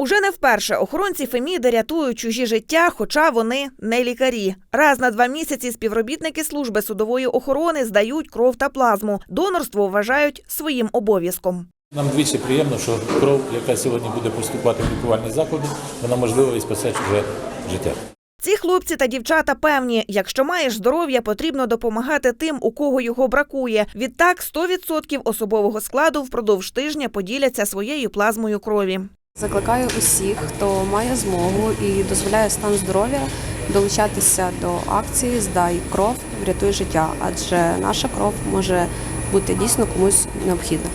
Уже не вперше охоронці Феміди рятують чужі життя, хоча вони не лікарі. Раз на два місяці співробітники служби судової охорони здають кров та плазму. Донорство вважають своїм обов'язком. Нам двічі приємно, що кров, яка сьогодні буде поступати в лікувальні заклади, вона можливо і спасе чуже життя. Ці хлопці та дівчата певні, якщо маєш здоров'я, потрібно допомагати тим, у кого його бракує. Відтак 100% особового складу впродовж тижня поділяться своєю плазмою крові. Закликаю усіх, хто має змогу і дозволяє стан здоров'я долучатися до акції Здай кров, врятуй життя, адже наша кров може бути дійсно комусь необхідна.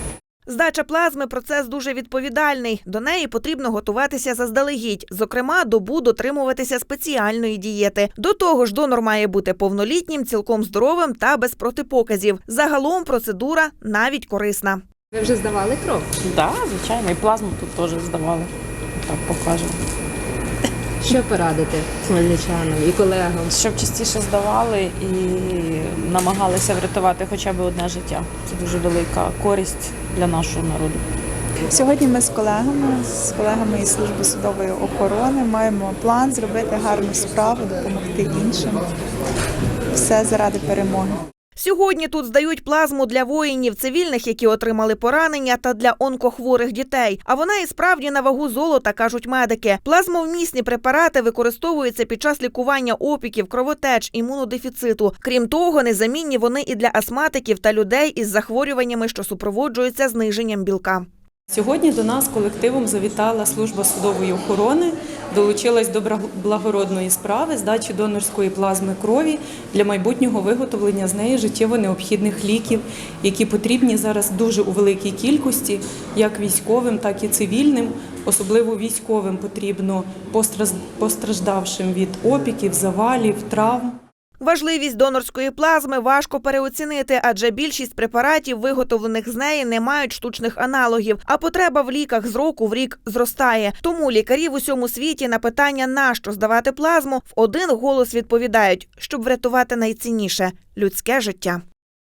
Здача плазми процес дуже відповідальний. До неї потрібно готуватися заздалегідь, зокрема, добу дотримуватися спеціальної дієти. До того ж, донор має бути повнолітнім, цілком здоровим та без протипоказів. Загалом процедура навіть корисна. Ви вже здавали кров? Так, звичайно, і плазму тут теж здавали. Так покажемо. Що порадити хмельничанам і колегам? Щоб частіше здавали і намагалися врятувати хоча б одне життя. Це дуже велика користь для нашого народу. Сьогодні ми з колегами, з колегами із служби судової охорони маємо план зробити гарну справу, допомогти іншим. Все заради перемоги. Сьогодні тут здають плазму для воїнів, цивільних, які отримали поранення, та для онкохворих дітей. А вона і справді на вагу золота, кажуть медики. Плазмовмісні препарати використовуються під час лікування опіків, кровотеч, імунодефіциту. Крім того, незамінні вони і для астматиків та людей із захворюваннями, що супроводжуються зниженням білка. Сьогодні до нас колективом завітала служба судової охорони, долучилась до благородної справи здачі донорської плазми крові для майбутнього виготовлення з неї життєво необхідних ліків, які потрібні зараз дуже у великій кількості, як військовим, так і цивільним. Особливо військовим потрібно постраждавшим від опіків, завалів, травм. Важливість донорської плазми важко переоцінити, адже більшість препаратів, виготовлених з неї, не мають штучних аналогів. А потреба в ліках з року в рік зростає. Тому лікарі в усьому світі на питання нащо здавати плазму в один голос відповідають, щоб врятувати найцінніше людське життя.